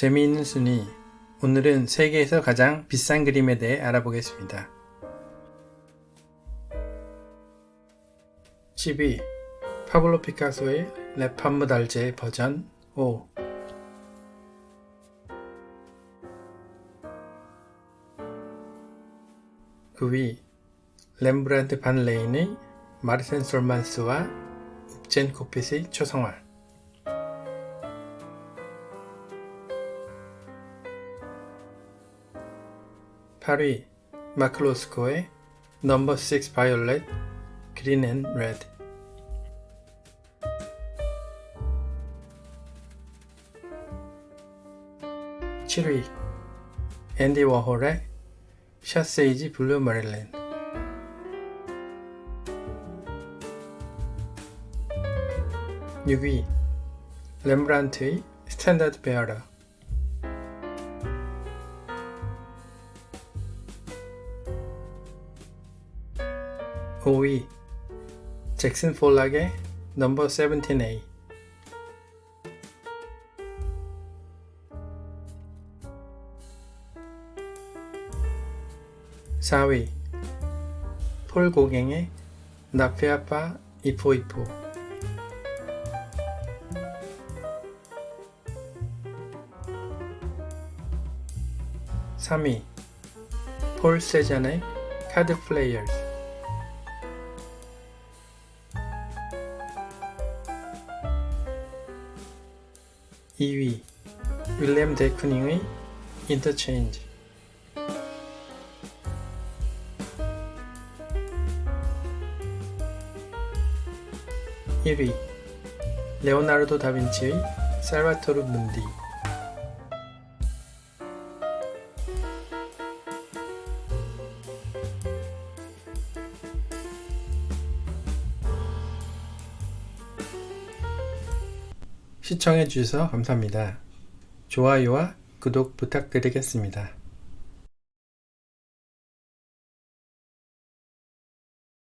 재미있는 순위. 오늘은 세계에서 가장 비싼 그림에 대해 알아보겠습니다. 12. 파블로 피카소의 레팜무 달제 버전 5. 그 위, 렘브란트 반 레인의 마르센 솔만스와 욱젠 코핏의 초성화. 8위 마클로스코의 넘버 6 바이올렛 그린 앤 레드. 7위 앤디 워홀의 샤세이지 블루 머릴랜 6위 렘브란트의 스탠다드 베어러 5위 잭슨 폴락의 넘버 17A 4위 폴 고갱의 나페아파 이포이포. 3위 폴 세잔의 카드 플레이어스 2위 윌리엄 데쿠닝의 인터체인지. 1위 레오나르도 다빈치의 살바토르 문디 시청해 주셔서 감사합니다. 좋아요와 구독 부탁드리겠습니다.